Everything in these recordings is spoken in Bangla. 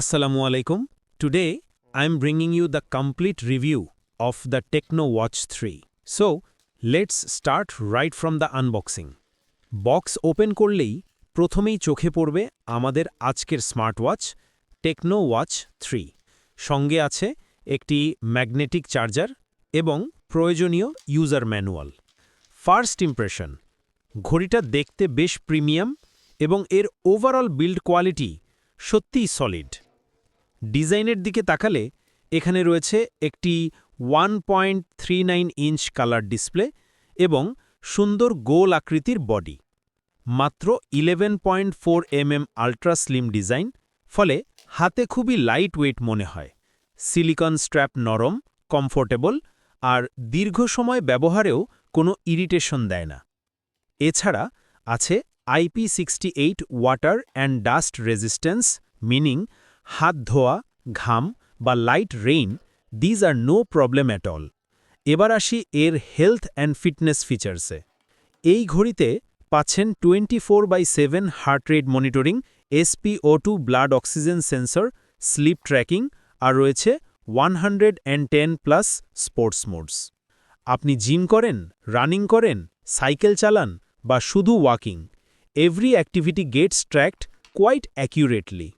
Assalamu alaikum. Today, I'm bringing you the complete review of the Techno Watch 3. So, let's start right from the unboxing. Box open করলেই প্রথমেই চোখে পড়বে আমাদের আজকের স্মার্টওয়াচ টেকনো ওয়াচ থ্রি সঙ্গে আছে একটি ম্যাগনেটিক চার্জার এবং প্রয়োজনীয় ইউজার ম্যানুয়াল ফার্স্ট ইমপ্রেশন ঘড়িটা দেখতে বেশ প্রিমিয়াম এবং এর ওভারঅল বিল্ড কোয়ালিটি সত্যিই সলিড ডিজাইনের দিকে তাকালে এখানে রয়েছে একটি one point three nine inch colour display এবং সুন্দর গোল আকৃতির বডি। মাত্র eleven point four mm ultra slim design, ফলে হাতে খুবই লাইট ওয়েট মনে হয়। সিলিকন স্ট্র্যাপ নরম কমফোর্টেবল আর দীর্ঘ সময় ব্যবহারেও কোনো ইরিটেশন দেয় না। এছাড়া আছে IP sixty eight water and dust resistance meaning হাত ধোয়া, ঘাম বা light rain these are no problem at all এবার আসি এর হেলথ অ্যান্ড ফিটনেস ফিচার্সে এই ঘড়িতে পাচ্ছেন twenty four by seven heart rate monitoring SpO two blood oxygen sensor sleep tracking আর রয়েছে one hundred and ten plus sports modes আপনি জিম করেন রানিং করেন সাইকেল চালান বা শুধু walking every activity gets tracked quite accurately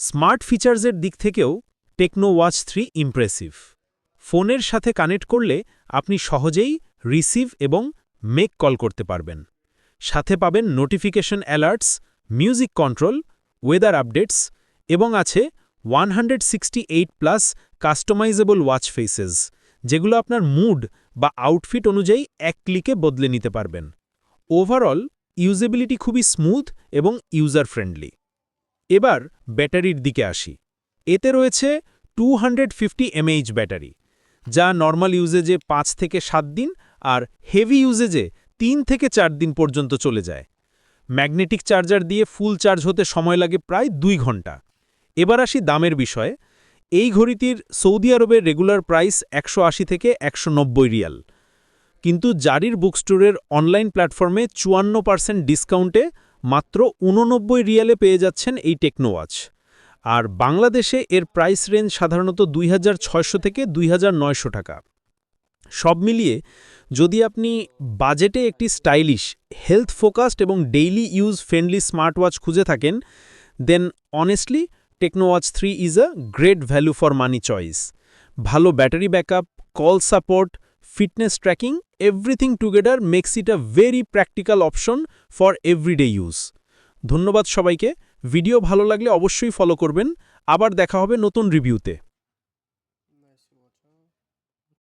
smart ফিচার্সের দিক থেকেও টেকনো ওয়াচ থ্রি ইমপ্রেসিভ। ফোনের সাথে কানেক্ট করলে আপনি সহজেই রিসিভ এবং মেক কল করতে পারবেন। সাথে পাবেন notification alerts, music control, weather updates এবং আছে one plus customisable watch faces, যেগুলো আপনার মুড বা আউটফিট অনুযায়ী এক ক্লিকে বদলে নিতে পারবেন। ওভারঅল ইউজেবিলিটি খুবই স্মুথ এবং ইউজার ফ্রেন্ডলি। এবার ব্যাটারির দিকে আসি। এতে রয়েছে টু হান্ড্রেড ফিফটি ব্যাটারি, যা নর্মাল ইউজেজে পাঁচ থেকে সাত দিন আর হেভি ইউজেজে তিন থেকে চার দিন পর্যন্ত চলে যায়। ম্যাগনেটিক চার্জার দিয়ে ফুল চার্জ হতে সময় লাগে প্রায় দুই ঘণ্টা। এবার আসি দামের বিষয়ে। এই ঘড়িটির সৌদি আরবের রেগুলার প্রাইস একশো আশি থেকে একশো নব্বই রিয়াল। কিন্তু জারির বুকস্টোরের অনলাইন প্ল্যাটফর্মে চুয়ান্ন পার্সেন্ট ডিসকাউন্টে মাত্র উননব্বই রিয়ালে পেয়ে যাচ্ছেন এই টেকনোওয়াচ। আর বাংলাদেশে এর প্রাইস রেঞ্জ সাধারণত দুই হাজার ছয়শো থেকে দুই হাজার নয়শো টাকা। সব মিলিয়ে যদি আপনি বাজেটে একটি স্টাইলিশ, হেলথ ফোকাসড এবং ডেইলি ইউজ ফ্রেন্ডলি স্মার্টওয়াচ খুঁজে থাকেন, then honestly Techno Watch three is a great value for money choice. ভালো battery backup, call support, fitness tracking everything together makes it a very practical option for everyday use ধন্যবাদ সবাইকে। ভিডিও ভালো লাগলে অবশ্যই ফলো করবেন। আবার দেখা হবে নতুন রিভিউতে